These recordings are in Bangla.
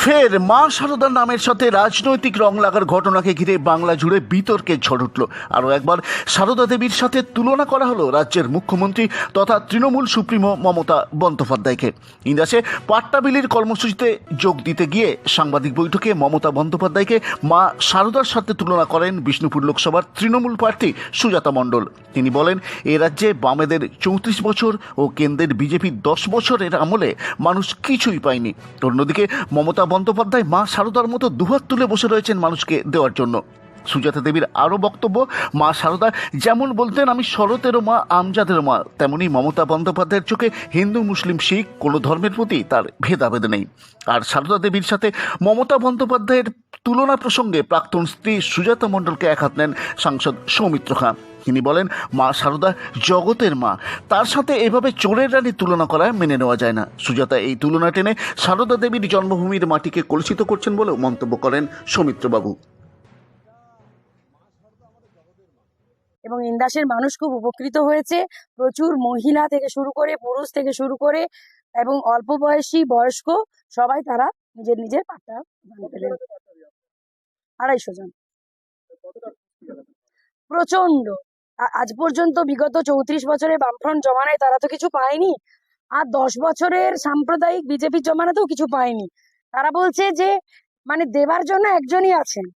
ফের মা সারদার নামের সাথে রাজনৈতিক রং লাগার ঘটনাকে ঘিরে বাংলা জুড়ে বিতর্কের ঝড় উঠল। আরও একবার সারদা দেবীর সাথে তুলনা করা হলো রাজ্যের মুখ্যমন্ত্রী তথা তৃণমূল সুপ্রিমো মমতা বন্দ্যোপাধ্যায়কে। ইন্দাসে পাট্টাবিলির কর্মসূচিতে যোগ দিতে গিয়ে সাংবাদিক বৈঠকে মমতা বন্দ্যোপাধ্যায়কে মা সারদার সাথে তুলনা করেন বিষ্ণুপুর লোকসভার তৃণমূল প্রার্থী সুজাতা মণ্ডল। তিনি বলেন, এ রাজ্যে বামেদের চৌত্রিশ বছর ও কেন্দ্রের বিজেপির দশ বছরের আমলে মানুষ কিছুই পায়নি। অন্যদিকে মমতা বন্দ্যোপাধ্যায় মা সারদার মতো দুহাত তুলে বসে রয়েছেন মানুষকে দেওয়ার জন্য। সুজাতা দেবীর আরও বক্তব্য, মা সারদা যেমন বলতেন, আমি শরতেরও মা, আমজাদেরও মা, তেমনি মমতা বন্দ্যোপাধ্যায়ের চোখে হিন্দু, মুসলিম, শিখ, কোনো ধর্মের প্রতি তার ভেদাভেদ নেই। আর সারদা দেবীর সাথে মমতা বন্দ্যোপাধ্যায়ের তুলনা প্রসঙ্গে প্রাক্তন স্ত্রী সুজাতা মণ্ডলকে এক হাত নেন সাংসদ সৌমিত্র খাঁ। তিনি বলেন, মা সারদা জগতের মা, তার সাথে এভাবে চোরের রানী তুলনা করা মেনে নেওয়া যায় না। সুজাতা এই তুলনা টেনে সারদা দেবীর জন্মভূমির মাটিকে কলুষিত করছেন বলেও মন্তব্য করেন সৌমিত্রবাবু। এবং ইন্দাসের মানুষ খুব উপকৃত হয়েছে। প্রচুর মহিলা থেকে শুরু করে, পুরুষ থেকে শুরু করে এবং অল্প বয়সী বয়স্ক সবাই তারা নিজের নিজের পাট্টা আড়াইশো জন। প্রচণ্ড আজ পর্যন্ত বিগত চৌত্রিশ বছরে বামফ্রন্ট জমানায় তারা তো কিছু পায়নি। আর দশ বছরের সাম্প্রদায়িক বিজেপির জমানাতেও কিছু পায়নি। তারা বলছে যে মানে দেবার জন্য একজনই আছেন।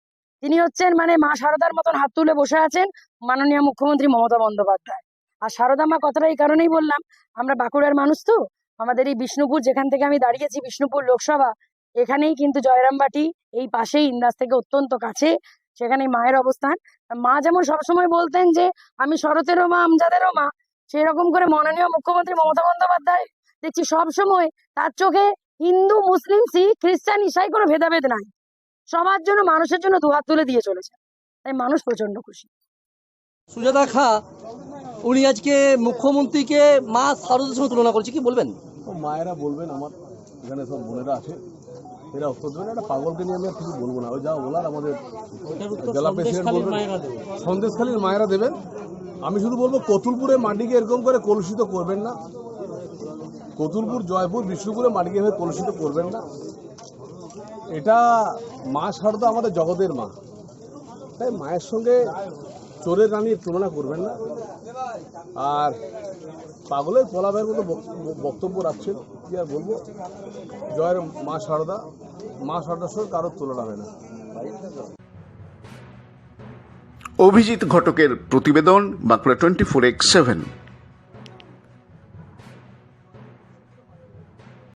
তিনি হচ্ছেন মানে মা সারদার মতন হাত তুলে বসে আছেন মাননীয় মুখ্যমন্ত্রী মমতা বন্দ্যোপাধ্যায়। আর সারদা মা কথাটা এই কারণেই বললাম, আমরা বাঁকুড়ার মানুষ তো, আমাদের এই বিষ্ণুপুর, যেখান থেকে আমি দাঁড়িয়েছি বিষ্ণুপুর লোকসভা, এখানেই কিন্তু জয়রামবাটি এই পাশেই ইন্দাস থেকে অত্যন্ত কাছে সেখানে মায়ের অবস্থান। মা যেমন সবসময় বলতেন যে, আমি শরতেরও মা, আমজাদেরও মা সেই রকম করে মাননীয় মুখ্যমন্ত্রী মমতা বন্দ্যোপাধ্যায় দেখছি সবসময় তার চোখে হিন্দু, মুসলিম, শিখ, খ্রিস্টান, ইসাই কোনো ভেদাভেদ নাই। সবার জন্য মানুষের জন্য দুহাত তুলে দিয়ে চলেছে। তাই মানুষ প্রচণ্ড খুশি। সুজাতা খা উনি আজকে মুখ্যমন্ত্রীকে মা শারদার সঙ্গে তুলনা করছে কি বলবেন? ও মায়েরা বলবেন আমার এখানে সব বোনেরা আছে। এরা উত্তর দেবেন একটা পাগলকে নিয়ে আমি আর কিছু বলব না। ওই যা বলার আমাদের জেলা প্রেসিডেন্ট বলবেন। সন্দেশখালীর মায়েরা দেবেন। আমি শুধু বলব কতুলপুরে মাটিকে এরকম করে কলুষিত করবেন না। কতুলপুর জয়পুর বিষ্ণুপুরে মাটিকে এভাবে কলুষিত করবেন না। এটা মা সারদা আমাদের জগতের মা। তাই মায়ের সঙ্গে চোরের রানীর তুলনা করবেন না। আর পাগলের পলাবের মতো বক- বক্তব্য রাখছেন, কি আর বলব? জয়ের মা সারদা, মা সারদার সঙ্গে কারোর তুলনা হয় না। অভিজিৎ ঘটকের প্রতিবেদন Bankura twenty four x seven.